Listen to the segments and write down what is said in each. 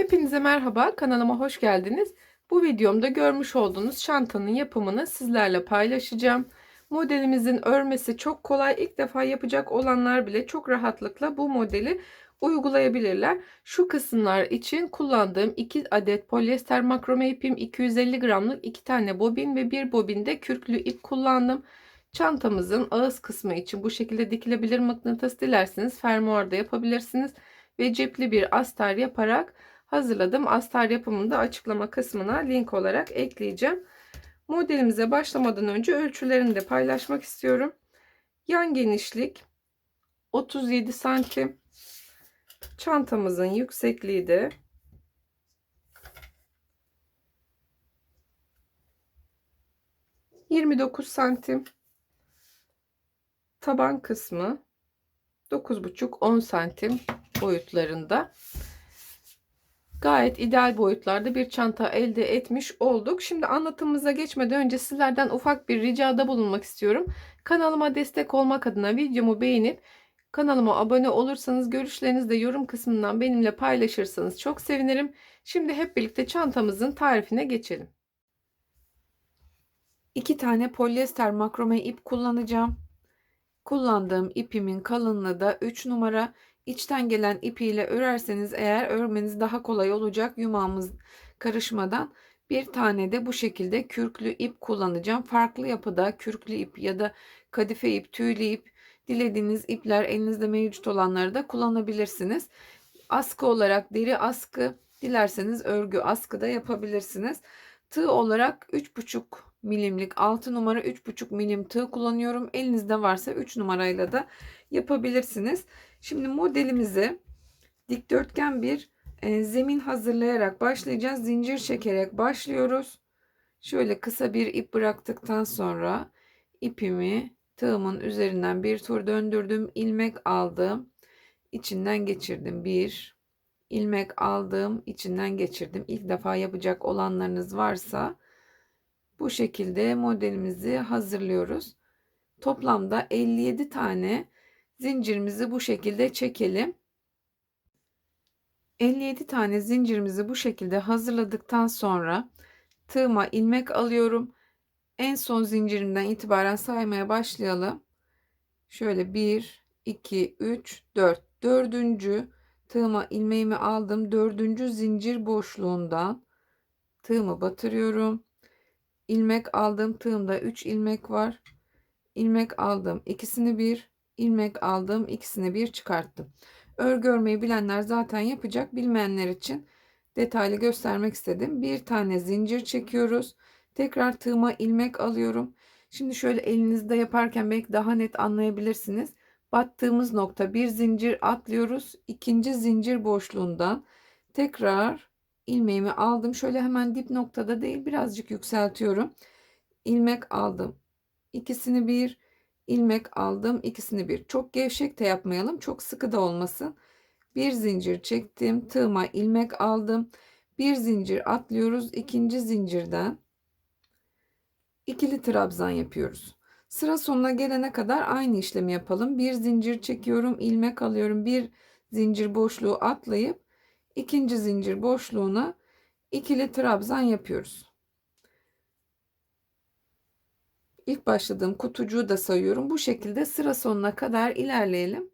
Hepinize merhaba, kanalıma hoş geldiniz. Bu videomda görmüş olduğunuz çantanın yapımını sizlerle paylaşacağım. Modelimizin örmesi çok kolay. İlk defa yapacak olanlar bile çok rahatlıkla bu modeli uygulayabilirler. Şu kısımlar için kullandığım 2 adet polyester makrome ipim, 250 gramlık 2 tane bobin ve bir bobinde kürklü ip kullandım. Çantamızın ağız kısmı için bu şekilde dikilebilir mıknatıs dilerseniz fermuarda yapabilirsiniz. Ve cepli bir astar yaparak hazırladım. Astar yapımını da açıklama kısmına link olarak ekleyeceğim. Modelimize başlamadan önce ölçülerini de paylaşmak istiyorum. Yan genişlik 37 santim. Çantamızın yüksekliği de ...29 santim. Taban kısmı 9,5-10 santim boyutlarında. Gayet ideal boyutlarda bir çanta elde etmiş olduk. Şimdi anlatımımıza geçmeden önce sizlerden ufak bir ricada bulunmak istiyorum. Kanalıma destek olmak adına videomu beğenip kanalıma abone olursanız görüşlerinizi de yorum kısmından benimle paylaşırsanız çok sevinirim. Şimdi hep birlikte çantamızın tarifine geçelim. 2 tane polyester makrome ip kullanacağım. Kullandığım ipimin kalınlığı da 3 numara. İçten gelen ipiyle örerseniz eğer örmeniz daha kolay olacak yumağımız karışmadan. Bir tane de bu şekilde kürklü ip kullanacağım. Farklı yapıda kürklü ip ya da kadife ip, tüylü ip dilediğiniz ipler elinizde mevcut olanları da kullanabilirsiniz. Askı olarak deri askı dilerseniz örgü askı da yapabilirsiniz. Tığ olarak 3,5 milimlik 6 numara 3,5 milim tığ kullanıyorum. Elinizde varsa 3 numarayla da yapabilirsiniz. Şimdi modelimizi dikdörtgen bir e, zemin hazırlayarak başlayacağız. Zincir çekerek başlıyoruz. Şöyle kısa bir ip bıraktıktan sonra ipimi tığımın üzerinden bir tur döndürdüm. ilmek aldım. içinden geçirdim. Bir ilmek aldım. içinden geçirdim. İlk defa yapacak olanlarınız varsa bu şekilde modelimizi hazırlıyoruz. Toplamda 57 tane zincirimizi bu şekilde çekelim. 57 tane zincirimizi bu şekilde hazırladıktan sonra tığıma ilmek alıyorum. En son zincirimden itibaren saymaya başlayalım. Şöyle 1, 2, 3, 4. Dördüncü tığıma ilmeğimi aldım. Dördüncü zincir boşluğundan tığımı batırıyorum. İlmek aldım. Tığımda 3 ilmek var. İlmek aldım. İkisini bir ilmek aldım ikisini bir çıkarttım. Örgü örmeyi bilenler zaten yapacak. Bilmeyenler için detaylı göstermek istedim. Bir tane zincir çekiyoruz. Tekrar tığıma ilmek alıyorum. Şimdi şöyle elinizde yaparken belki daha net anlayabilirsiniz. Battığımız nokta bir zincir atlıyoruz. İkinci zincir boşluğundan tekrar ilmeğimi aldım. Şöyle hemen dip noktada değil birazcık yükseltiyorum. İlmek aldım. İkisini bir ilmek aldım. İkisini bir çok gevşek de yapmayalım çok sıkı da olmasın. Bir zincir çektim tığıma ilmek aldım. Bir zincir atlıyoruz ikinci zincirden ikili trabzan yapıyoruz. Sıra sonuna gelene kadar aynı işlemi yapalım. Bir zincir çekiyorum ilmek alıyorum. Bir zincir boşluğu atlayıp ikinci zincir boşluğuna ikili trabzan yapıyoruz İlk başladığım kutucuğu da sayıyorum. Bu şekilde sıra sonuna kadar ilerleyelim.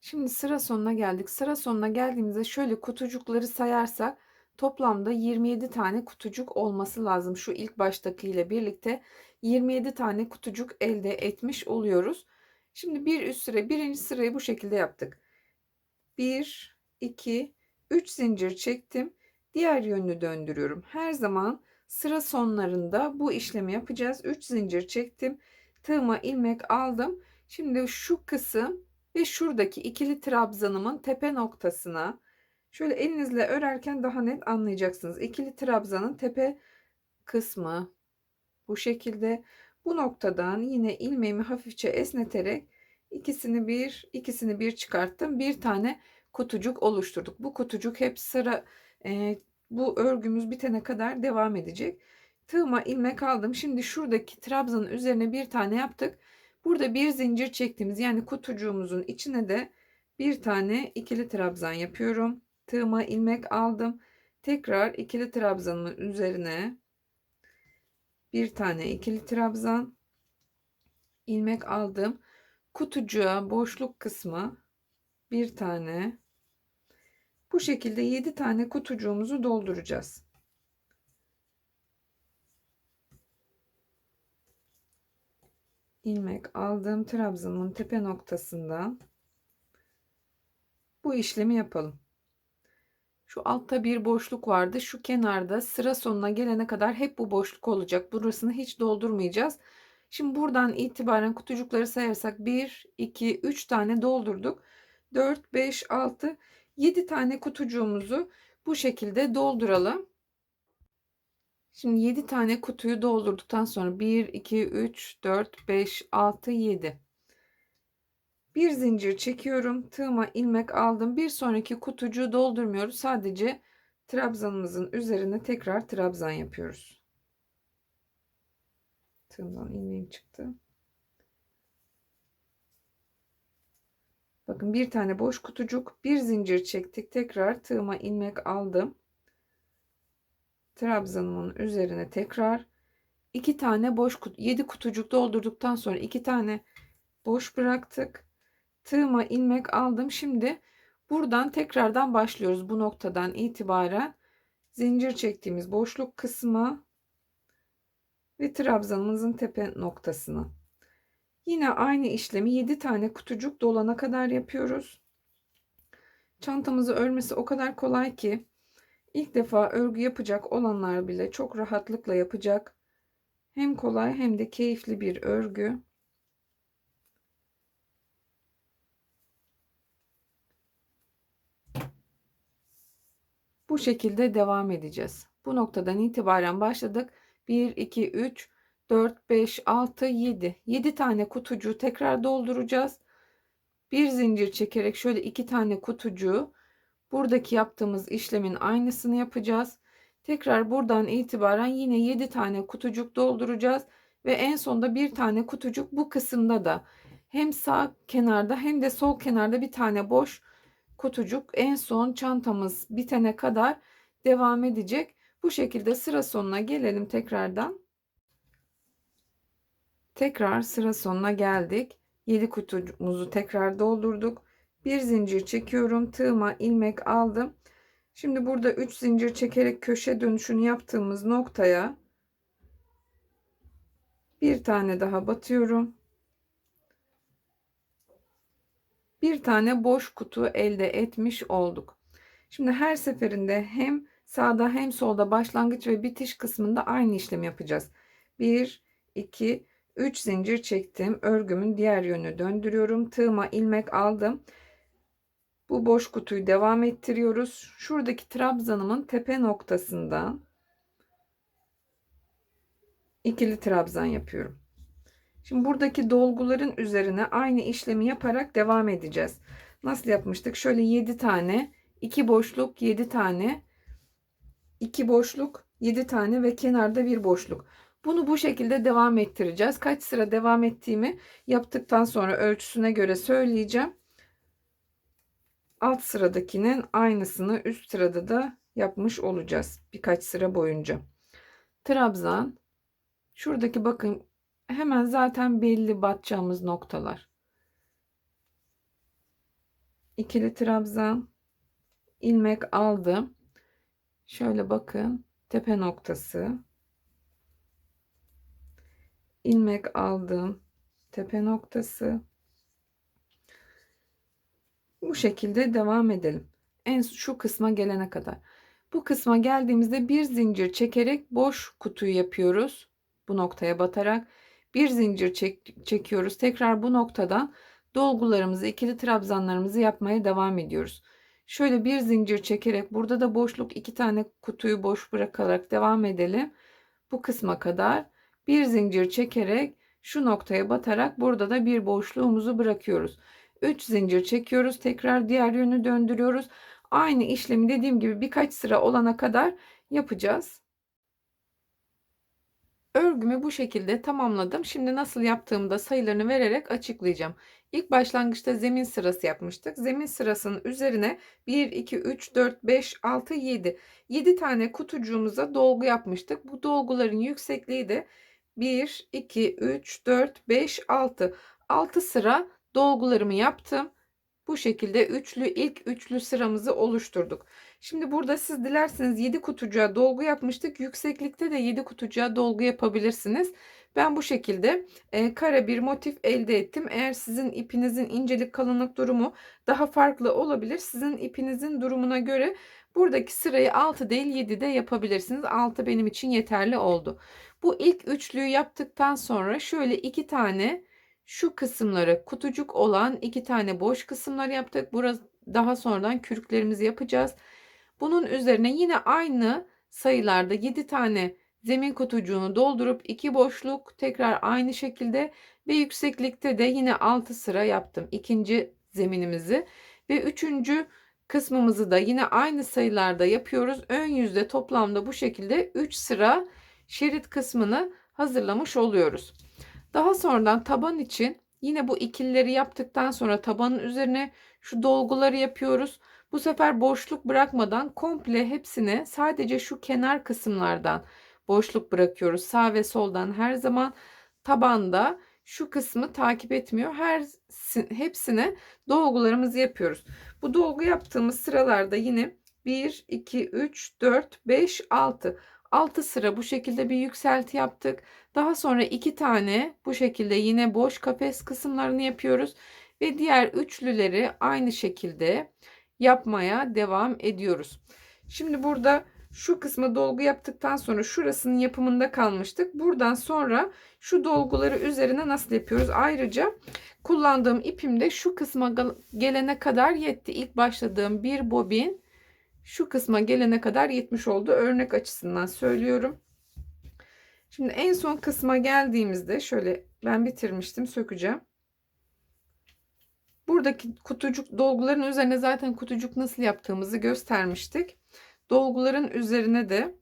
Şimdi sıra sonuna geldik. Sıra sonuna geldiğimizde şöyle kutucukları sayarsak toplamda 27 tane kutucuk olması lazım. Şu ilk baştaki ile birlikte 27 tane kutucuk elde etmiş oluyoruz. Şimdi bir üst sıra birinci sırayı bu şekilde yaptık. 1 2 3 zincir çektim. Diğer yönünü döndürüyorum. Her zaman Sıra sonlarında bu işlemi yapacağız. 3 zincir çektim. Tığıma ilmek aldım. Şimdi şu kısım ve şuradaki ikili trabzanımın tepe noktasına şöyle elinizle örerken daha net anlayacaksınız. İkili trabzanın tepe kısmı bu şekilde bu noktadan yine ilmeğimi hafifçe esneterek ikisini bir ikisini bir çıkarttım. Bir tane kutucuk oluşturduk. Bu kutucuk hep sıra e, bu örgümüz bitene kadar devam edecek. Tığıma ilmek aldım. Şimdi şuradaki trabzanın üzerine bir tane yaptık. Burada bir zincir çektiğimiz yani kutucuğumuzun içine de bir tane ikili trabzan yapıyorum. tığıma ilmek aldım. Tekrar ikili trabzanımın üzerine bir tane ikili trabzan ilmek aldım. Kutucuğa boşluk kısmı bir tane bu şekilde 7 tane kutucuğumuzu dolduracağız. ilmek aldığım trabzanımın tepe noktasından bu işlemi yapalım. Şu altta bir boşluk vardı. Şu kenarda sıra sonuna gelene kadar hep bu boşluk olacak. Burasını hiç doldurmayacağız. Şimdi buradan itibaren kutucukları sayarsak 1, 2, 3 tane doldurduk. 4, 5, 6, 7 tane kutucuğumuzu bu şekilde dolduralım. Şimdi 7 tane kutuyu doldurduktan sonra 1, 2, 3, 4, 5, 6, 7. Bir zincir çekiyorum. Tığıma ilmek aldım. Bir sonraki kutucuğu doldurmuyoruz. Sadece trabzanımızın üzerine tekrar trabzan yapıyoruz. Tığımdan ilmeğim çıktı. Bakın bir tane boş kutucuk, bir zincir çektik. Tekrar tığıma ilmek aldım. Trabzanımın üzerine tekrar iki tane boş kutu, 7 kutucuk doldurduktan sonra iki tane boş bıraktık tığıma ilmek aldım. Şimdi buradan tekrardan başlıyoruz. Bu noktadan itibaren zincir çektiğimiz boşluk kısmı ve trabzanımızın tepe noktasını. Yine aynı işlemi 7 tane kutucuk dolana kadar yapıyoruz. Çantamızı örmesi o kadar kolay ki ilk defa örgü yapacak olanlar bile çok rahatlıkla yapacak. Hem kolay hem de keyifli bir örgü. Bu şekilde devam edeceğiz. Bu noktadan itibaren başladık. 1, 2, 3, 4, 5, 6, 7. 7 tane kutucuğu tekrar dolduracağız. Bir zincir çekerek şöyle 2 tane kutucuğu buradaki yaptığımız işlemin aynısını yapacağız. Tekrar buradan itibaren yine 7 tane kutucuk dolduracağız. Ve en sonda bir tane kutucuk bu kısımda da hem sağ kenarda hem de sol kenarda bir tane boş kutucuk en son çantamız bitene kadar devam edecek. Bu şekilde sıra sonuna gelelim tekrardan. Tekrar sıra sonuna geldik. 7 kutumuzu tekrar doldurduk. Bir zincir çekiyorum. Tığıma ilmek aldım. Şimdi burada 3 zincir çekerek köşe dönüşünü yaptığımız noktaya bir tane daha batıyorum. bir tane boş kutu elde etmiş olduk. Şimdi her seferinde hem sağda hem solda başlangıç ve bitiş kısmında aynı işlemi yapacağız. 1, 2, 3 zincir çektim. Örgümün diğer yönünü döndürüyorum. Tığıma ilmek aldım. Bu boş kutuyu devam ettiriyoruz. Şuradaki trabzanımın tepe noktasından ikili trabzan yapıyorum. Şimdi buradaki dolguların üzerine aynı işlemi yaparak devam edeceğiz. Nasıl yapmıştık? Şöyle 7 tane, 2 boşluk, 7 tane, 2 boşluk, 7 tane ve kenarda bir boşluk. Bunu bu şekilde devam ettireceğiz. Kaç sıra devam ettiğimi yaptıktan sonra ölçüsüne göre söyleyeceğim. Alt sıradakinin aynısını üst sırada da yapmış olacağız birkaç sıra boyunca. Trabzan şuradaki bakın hemen zaten belli batacağımız noktalar. İkili trabzan ilmek aldım. Şöyle bakın tepe noktası. İlmek aldım. Tepe noktası. Bu şekilde devam edelim. En şu kısma gelene kadar. Bu kısma geldiğimizde bir zincir çekerek boş kutuyu yapıyoruz. Bu noktaya batarak bir zincir çek, çekiyoruz. Tekrar bu noktadan dolgularımızı, ikili trabzanlarımızı yapmaya devam ediyoruz. Şöyle bir zincir çekerek burada da boşluk iki tane kutuyu boş bırakarak devam edelim. Bu kısma kadar bir zincir çekerek şu noktaya batarak burada da bir boşluğumuzu bırakıyoruz. 3 zincir çekiyoruz. Tekrar diğer yönü döndürüyoruz. Aynı işlemi dediğim gibi birkaç sıra olana kadar yapacağız. Örgümü bu şekilde tamamladım. Şimdi nasıl yaptığımı da sayılarını vererek açıklayacağım. İlk başlangıçta zemin sırası yapmıştık. Zemin sırasının üzerine 1, 2, 3, 4, 5, 6, 7. 7 tane kutucuğumuza dolgu yapmıştık. Bu dolguların yüksekliği de 1, 2, 3, 4, 5, 6. 6 sıra dolgularımı yaptım. Bu şekilde üçlü ilk üçlü sıramızı oluşturduk. Şimdi burada siz dilerseniz 7 kutucuğa dolgu yapmıştık. Yükseklikte de 7 kutucuğa dolgu yapabilirsiniz. Ben bu şekilde e, kare bir motif elde ettim. Eğer sizin ipinizin incelik kalınlık durumu daha farklı olabilir. Sizin ipinizin durumuna göre buradaki sırayı 6 değil 7 de yapabilirsiniz. 6 benim için yeterli oldu. Bu ilk üçlüyü yaptıktan sonra şöyle iki tane şu kısımları kutucuk olan iki tane boş kısımlar yaptık. Burası daha sonradan kürklerimizi yapacağız. Bunun üzerine yine aynı sayılarda 7 tane zemin kutucuğunu doldurup iki boşluk tekrar aynı şekilde ve yükseklikte de yine 6 sıra yaptım. ikinci zeminimizi ve üçüncü kısmımızı da yine aynı sayılarda yapıyoruz. Ön yüzde toplamda bu şekilde 3 sıra şerit kısmını hazırlamış oluyoruz. Daha sonradan taban için yine bu ikilileri yaptıktan sonra tabanın üzerine şu dolguları yapıyoruz. Bu sefer boşluk bırakmadan komple hepsine sadece şu kenar kısımlardan boşluk bırakıyoruz. Sağ ve soldan her zaman tabanda şu kısmı takip etmiyor. Her hepsine dolgularımızı yapıyoruz. Bu dolgu yaptığımız sıralarda yine 1 2 3 4 5 6 6 sıra bu şekilde bir yükselti yaptık. Daha sonra 2 tane bu şekilde yine boş kafes kısımlarını yapıyoruz ve diğer üçlüleri aynı şekilde yapmaya devam ediyoruz. Şimdi burada şu kısmı dolgu yaptıktan sonra şurasının yapımında kalmıştık. Buradan sonra şu dolguları üzerine nasıl yapıyoruz? Ayrıca kullandığım ipim de şu kısma gelene kadar yetti. İlk başladığım bir bobin şu kısma gelene kadar yetmiş oldu. Örnek açısından söylüyorum. Şimdi en son kısma geldiğimizde şöyle ben bitirmiştim sökeceğim. Buradaki kutucuk dolguların üzerine zaten kutucuk nasıl yaptığımızı göstermiştik. Dolguların üzerine de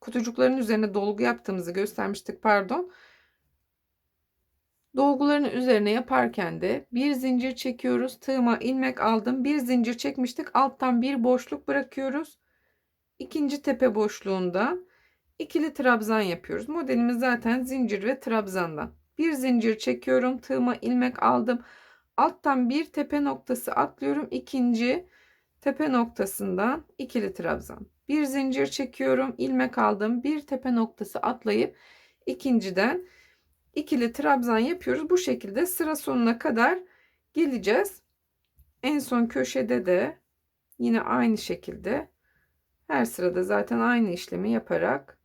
kutucukların üzerine dolgu yaptığımızı göstermiştik pardon. Dolguların üzerine yaparken de bir zincir çekiyoruz. Tığıma ilmek aldım. Bir zincir çekmiştik. Alttan bir boşluk bırakıyoruz. İkinci tepe boşluğunda ikili trabzan yapıyoruz. Modelimiz zaten zincir ve trabzandan. Bir zincir çekiyorum. Tığıma ilmek aldım. Alttan bir tepe noktası atlıyorum. İkinci tepe noktasından ikili trabzan. Bir zincir çekiyorum. ilmek aldım. Bir tepe noktası atlayıp ikinciden ikili trabzan yapıyoruz. Bu şekilde sıra sonuna kadar geleceğiz. En son köşede de yine aynı şekilde her sırada zaten aynı işlemi yaparak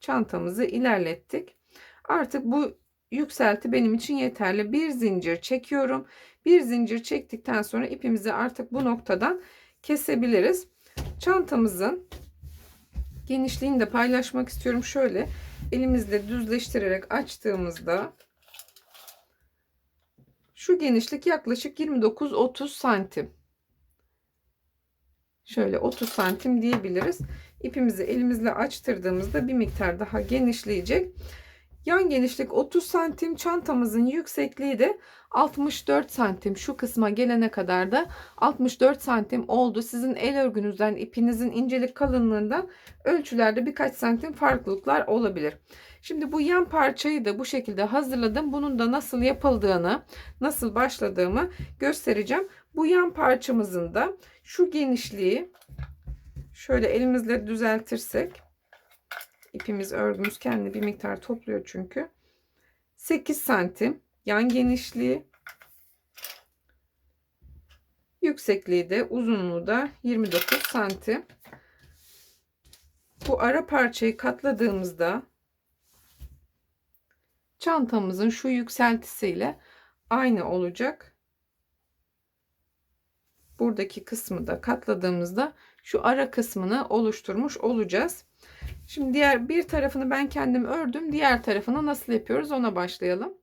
çantamızı ilerlettik. Artık bu yükselti benim için yeterli. Bir zincir çekiyorum. Bir zincir çektikten sonra ipimizi artık bu noktadan kesebiliriz. Çantamızın genişliğini de paylaşmak istiyorum. Şöyle elimizle düzleştirerek açtığımızda şu genişlik yaklaşık 29-30 santim. Şöyle 30 santim diyebiliriz. İpimizi elimizle açtırdığımızda bir miktar daha genişleyecek. Yan genişlik 30 santim. Çantamızın yüksekliği de 64 santim. Şu kısma gelene kadar da 64 santim oldu. Sizin el örgünüzden ipinizin incelik kalınlığından ölçülerde birkaç santim farklılıklar olabilir. Şimdi bu yan parçayı da bu şekilde hazırladım. Bunun da nasıl yapıldığını, nasıl başladığımı göstereceğim. Bu yan parçamızın da şu genişliği şöyle elimizle düzeltirsek ipimiz örgümüz kendi bir miktar topluyor çünkü. 8 santim yan genişliği. Yüksekliği de uzunluğu da 29 santim. Bu ara parçayı katladığımızda çantamızın şu yükseltisiyle aynı olacak. Buradaki kısmı da katladığımızda şu ara kısmını oluşturmuş olacağız. Şimdi diğer bir tarafını ben kendim ördüm. Diğer tarafını nasıl yapıyoruz ona başlayalım.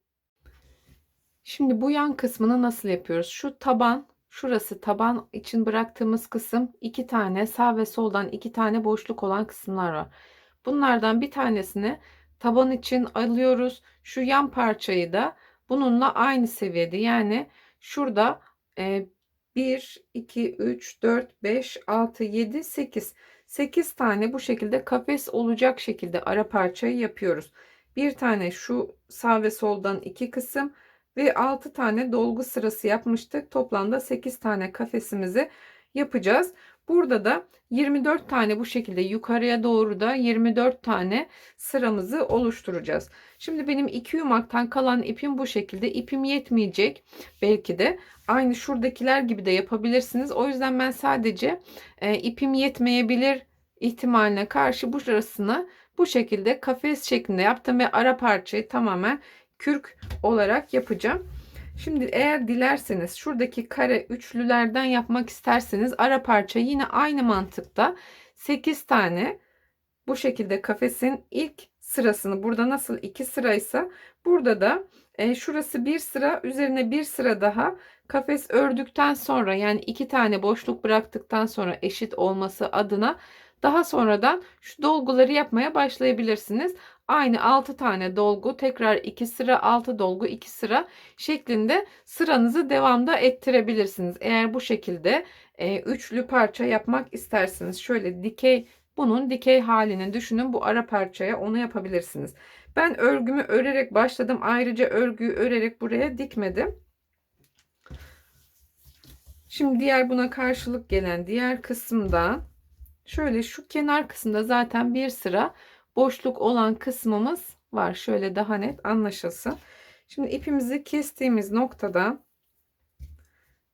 Şimdi bu yan kısmını nasıl yapıyoruz? Şu taban, şurası taban için bıraktığımız kısım iki tane sağ ve soldan iki tane boşluk olan kısımlar var. Bunlardan bir tanesini taban için alıyoruz. Şu yan parçayı da bununla aynı seviyede yani şurada e, 1, 2, 3, 4, 5, 6, 7, 8. 8 tane bu şekilde kafes olacak şekilde ara parçayı yapıyoruz. Bir tane şu sağ ve soldan iki kısım ve 6 tane dolgu sırası yapmıştık. Toplamda 8 tane kafesimizi yapacağız. Burada da 24 tane bu şekilde yukarıya doğru da 24 tane sıramızı oluşturacağız. Şimdi benim iki yumaktan kalan ipim bu şekilde. İpim yetmeyecek belki de. Aynı şuradakiler gibi de yapabilirsiniz. O yüzden ben sadece e, ipim yetmeyebilir ihtimaline karşı burasını bu şekilde kafes şeklinde yaptım ve ara parçayı tamamen kürk olarak yapacağım. Şimdi eğer dilerseniz şuradaki kare üçlülerden yapmak isterseniz ara parça yine aynı mantıkta 8 tane bu şekilde kafesin ilk sırasını burada nasıl 2 sıraysa burada da e, şurası bir sıra üzerine bir sıra daha kafes ördükten sonra yani iki tane boşluk bıraktıktan sonra eşit olması adına daha sonradan şu dolguları yapmaya başlayabilirsiniz. Aynı 6 tane dolgu tekrar 2 sıra 6 dolgu 2 sıra şeklinde sıranızı devamda ettirebilirsiniz. Eğer bu şekilde e, üçlü parça yapmak isterseniz şöyle dikey bunun dikey halini düşünün bu ara parçaya onu yapabilirsiniz. Ben örgümü örerek başladım. Ayrıca örgüyü örerek buraya dikmedim. Şimdi diğer buna karşılık gelen diğer kısımda şöyle şu kenar kısımda zaten bir sıra boşluk olan kısmımız var. Şöyle daha net anlaşılsın. Şimdi ipimizi kestiğimiz noktada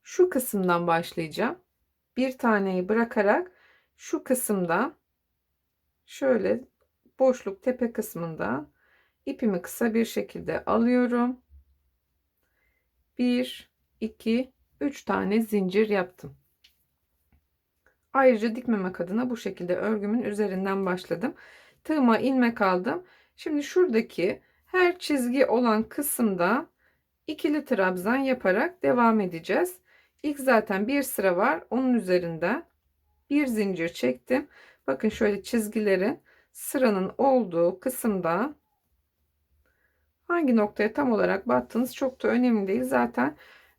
şu kısımdan başlayacağım. Bir taneyi bırakarak şu kısımda şöyle boşluk tepe kısmında ipimi kısa bir şekilde alıyorum. 1 2 3 tane zincir yaptım. Ayrıca dikmemek adına bu şekilde örgümün üzerinden başladım. Tığıma ilmek aldım. Şimdi şuradaki her çizgi olan kısımda ikili trabzan yaparak devam edeceğiz. İlk zaten bir sıra var. Onun üzerinden bir zincir çektim. Bakın şöyle çizgilerin sıranın olduğu kısımda hangi noktaya tam olarak battığınız çok da önemli değil. Zaten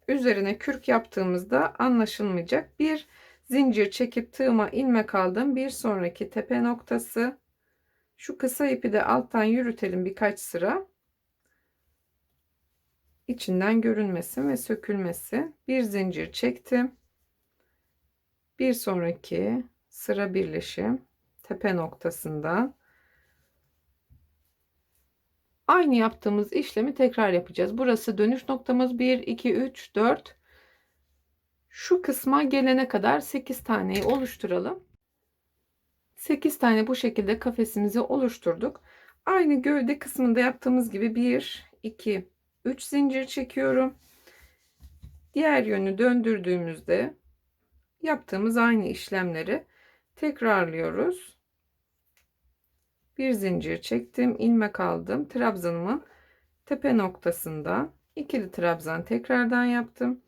üzerine kürk yaptığımızda anlaşılmayacak. Bir zincir çekip tığıma ilmek aldım. Bir sonraki tepe noktası. Şu kısa ipi de alttan yürütelim birkaç sıra. İçinden görünmesin ve sökülmesi. Bir zincir çektim. Bir sonraki sıra birleşim tepe noktasından aynı yaptığımız işlemi tekrar yapacağız. Burası dönüş noktamız 1 2 3 4 şu kısma gelene kadar 8 taneyi oluşturalım. 8 tane bu şekilde kafesimizi oluşturduk. Aynı gövde kısmında yaptığımız gibi 1 2 3 zincir çekiyorum. Diğer yönü döndürdüğümüzde yaptığımız aynı işlemleri tekrarlıyoruz. Bir zincir çektim, ilmek aldım. Trabzanımın tepe noktasında ikili trabzan tekrardan yaptım.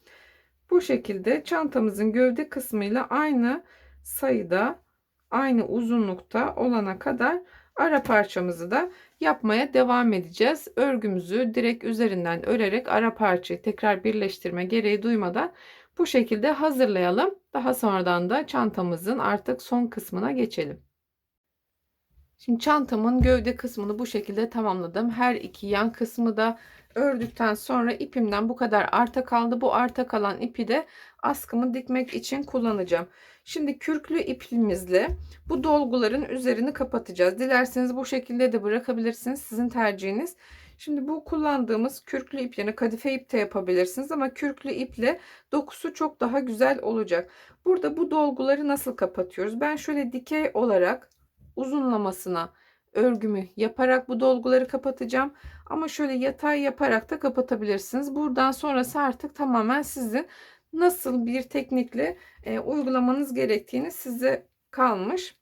Bu şekilde çantamızın gövde kısmıyla aynı sayıda, aynı uzunlukta olana kadar ara parçamızı da yapmaya devam edeceğiz. Örgümüzü direkt üzerinden örerek ara parçayı tekrar birleştirme gereği duymadan bu şekilde hazırlayalım. Daha sonradan da çantamızın artık son kısmına geçelim. Şimdi çantamın gövde kısmını bu şekilde tamamladım. Her iki yan kısmı da ördükten sonra ipimden bu kadar arta kaldı. Bu arta kalan ipi de askımı dikmek için kullanacağım. Şimdi kürklü ipimizle bu dolguların üzerini kapatacağız. Dilerseniz bu şekilde de bırakabilirsiniz. Sizin tercihiniz. Şimdi bu kullandığımız kürklü ip yerine kadife ip de yapabilirsiniz ama kürklü iple dokusu çok daha güzel olacak. Burada bu dolguları nasıl kapatıyoruz? Ben şöyle dikey olarak uzunlamasına örgümü yaparak bu dolguları kapatacağım. Ama şöyle yatay yaparak da kapatabilirsiniz. Buradan sonrası artık tamamen sizin nasıl bir teknikle e, uygulamanız gerektiğini size kalmış.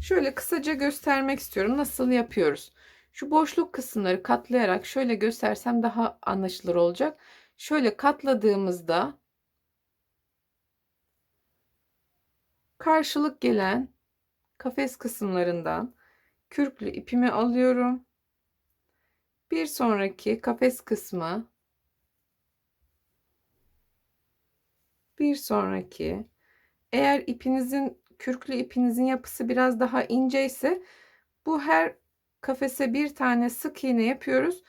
Şöyle kısaca göstermek istiyorum. Nasıl yapıyoruz? Şu boşluk kısımları katlayarak şöyle göstersem daha anlaşılır olacak. Şöyle katladığımızda karşılık gelen kafes kısımlarından kürklü ipimi alıyorum. Bir sonraki kafes kısmı. Bir sonraki. Eğer ipinizin kürklü ipinizin yapısı biraz daha ince ise bu her kafese bir tane sık iğne yapıyoruz.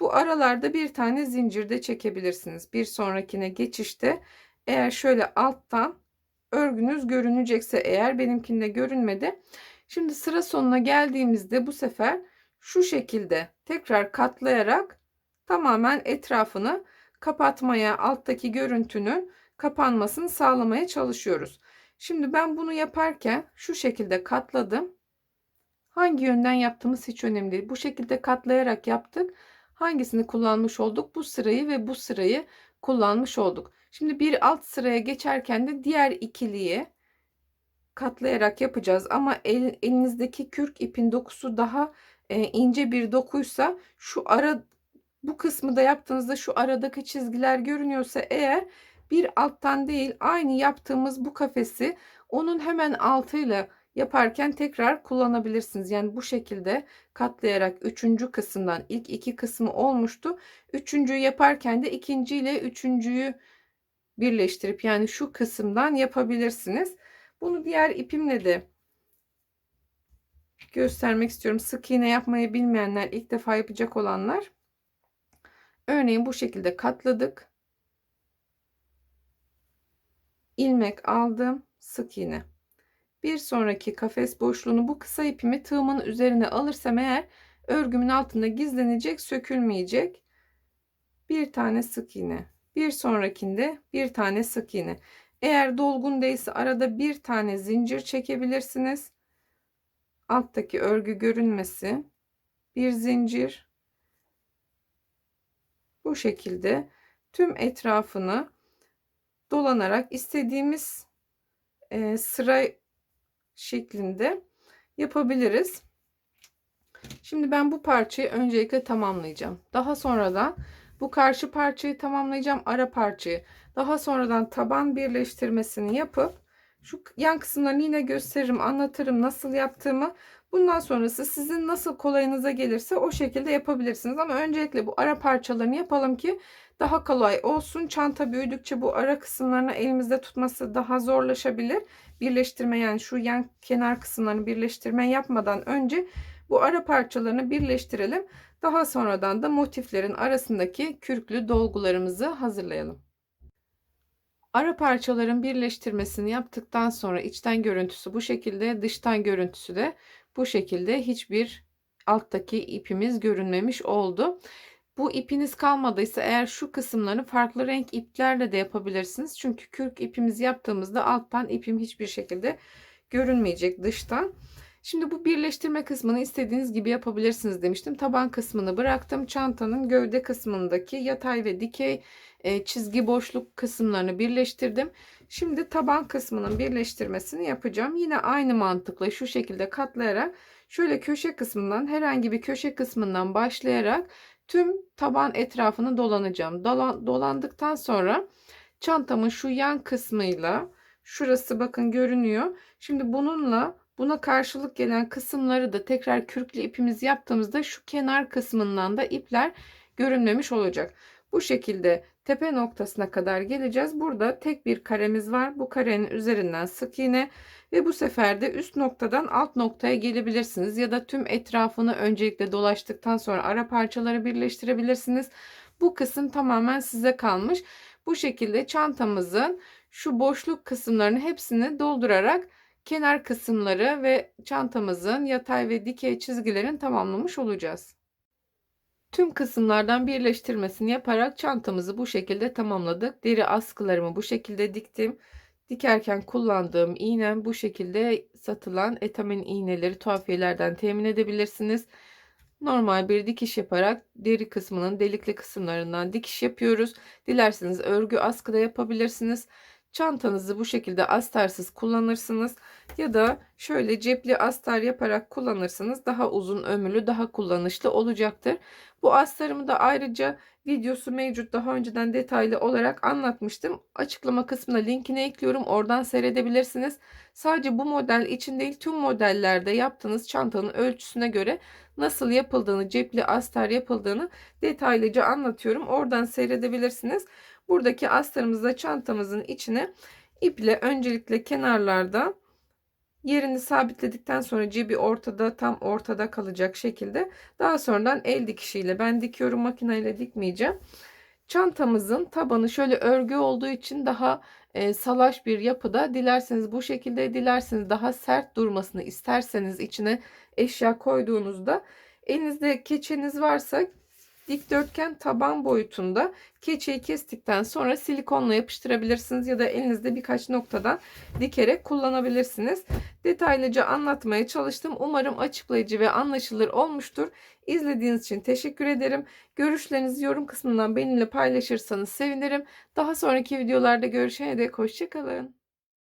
Bu aralarda bir tane zincir de çekebilirsiniz. Bir sonrakine geçişte eğer şöyle alttan örgünüz görünecekse eğer benimkinde görünmedi. Şimdi sıra sonuna geldiğimizde bu sefer şu şekilde tekrar katlayarak tamamen etrafını kapatmaya alttaki görüntünün kapanmasını sağlamaya çalışıyoruz. Şimdi ben bunu yaparken şu şekilde katladım. Hangi yönden yaptığımız hiç önemli değil. Bu şekilde katlayarak yaptık. Hangisini kullanmış olduk? Bu sırayı ve bu sırayı kullanmış olduk. Şimdi bir alt sıraya geçerken de diğer ikiliyi katlayarak yapacağız. Ama el, elinizdeki kürk ipin dokusu daha e, ince bir dokuysa şu ara bu kısmı da yaptığınızda şu aradaki çizgiler görünüyorsa eğer bir alttan değil aynı yaptığımız bu kafesi onun hemen altıyla yaparken tekrar kullanabilirsiniz. Yani bu şekilde katlayarak üçüncü kısımdan ilk iki kısmı olmuştu. Üçüncüyü yaparken de ikinci ile üçüncüyü birleştirip yani şu kısımdan yapabilirsiniz. Bunu diğer ipimle de göstermek istiyorum. Sık iğne yapmayı bilmeyenler, ilk defa yapacak olanlar. Örneğin bu şekilde katladık. İlmek aldım, sık iğne. Bir sonraki kafes boşluğunu bu kısa ipimi tığımın üzerine alırsam eğer örgümün altında gizlenecek, sökülmeyecek. Bir tane sık iğne. Bir sonrakinde bir tane sık iğne. Eğer dolgun değilse arada bir tane zincir çekebilirsiniz. Alttaki örgü görünmesi. Bir zincir. Bu şekilde tüm etrafını dolanarak istediğimiz e, sıra şeklinde yapabiliriz. Şimdi ben bu parçayı öncelikle tamamlayacağım. Daha sonradan bu karşı parçayı tamamlayacağım. Ara parçayı. Daha sonradan taban birleştirmesini yapıp şu yan kısımlarını yine gösteririm, anlatırım nasıl yaptığımı. Bundan sonrası sizin nasıl kolayınıza gelirse o şekilde yapabilirsiniz. Ama öncelikle bu ara parçalarını yapalım ki daha kolay olsun. Çanta büyüdükçe bu ara kısımlarını elimizde tutması daha zorlaşabilir. Birleştirme yani şu yan kenar kısımlarını birleştirme yapmadan önce bu ara parçalarını birleştirelim. Daha sonradan da motiflerin arasındaki kürklü dolgularımızı hazırlayalım. Ara parçaların birleştirmesini yaptıktan sonra içten görüntüsü bu şekilde, dıştan görüntüsü de bu şekilde hiçbir alttaki ipimiz görünmemiş oldu. Bu ipiniz kalmadıysa eğer şu kısımları farklı renk iplerle de yapabilirsiniz. Çünkü kürk ipimizi yaptığımızda alttan ipim hiçbir şekilde görünmeyecek dıştan. Şimdi bu birleştirme kısmını istediğiniz gibi yapabilirsiniz demiştim. Taban kısmını bıraktım. Çantanın gövde kısmındaki yatay ve dikey e, çizgi boşluk kısımlarını birleştirdim. Şimdi taban kısmının birleştirmesini yapacağım. Yine aynı mantıkla şu şekilde katlayarak şöyle köşe kısmından herhangi bir köşe kısmından başlayarak tüm taban etrafını dolanacağım. Dolan, dolandıktan sonra çantamın şu yan kısmıyla şurası bakın görünüyor. Şimdi bununla buna karşılık gelen kısımları da tekrar kürklü ipimiz yaptığımızda şu kenar kısmından da ipler görünmemiş olacak. Bu şekilde tepe noktasına kadar geleceğiz. Burada tek bir karemiz var. Bu karenin üzerinden sık iğne ve bu sefer de üst noktadan alt noktaya gelebilirsiniz ya da tüm etrafını öncelikle dolaştıktan sonra ara parçaları birleştirebilirsiniz. Bu kısım tamamen size kalmış. Bu şekilde çantamızın şu boşluk kısımlarını hepsini doldurarak kenar kısımları ve çantamızın yatay ve dikey çizgilerini tamamlamış olacağız. Tüm kısımlardan birleştirmesini yaparak çantamızı bu şekilde tamamladık. Deri askılarımı bu şekilde diktim. Dikerken kullandığım iğnem bu şekilde satılan etamin iğneleri tuhafiyelerden temin edebilirsiniz. Normal bir dikiş yaparak deri kısmının delikli kısımlarından dikiş yapıyoruz. Dilerseniz örgü askıda yapabilirsiniz. Çantanızı bu şekilde astarsız kullanırsınız ya da şöyle cepli astar yaparak kullanırsanız daha uzun ömürlü, daha kullanışlı olacaktır. Bu astarımı da ayrıca videosu mevcut. Daha önceden detaylı olarak anlatmıştım. Açıklama kısmına linkini ekliyorum. Oradan seyredebilirsiniz. Sadece bu model için değil tüm modellerde yaptığınız çantanın ölçüsüne göre nasıl yapıldığını, cepli astar yapıldığını detaylıca anlatıyorum. Oradan seyredebilirsiniz. Buradaki astarımızda çantamızın içine iple öncelikle kenarlarda yerini sabitledikten sonra cebi ortada tam ortada kalacak şekilde daha sonradan el dikişiyle ben dikiyorum makineyle dikmeyeceğim. Çantamızın tabanı şöyle örgü olduğu için daha e, salaş bir yapıda. Dilerseniz bu şekilde, dilerseniz daha sert durmasını isterseniz içine eşya koyduğunuzda elinizde keçeniz varsa dikdörtgen taban boyutunda keçeyi kestikten sonra silikonla yapıştırabilirsiniz ya da elinizde birkaç noktadan dikerek kullanabilirsiniz. Detaylıca anlatmaya çalıştım. Umarım açıklayıcı ve anlaşılır olmuştur. İzlediğiniz için teşekkür ederim. Görüşlerinizi yorum kısmından benimle paylaşırsanız sevinirim. Daha sonraki videolarda görüşene dek hoşçakalın.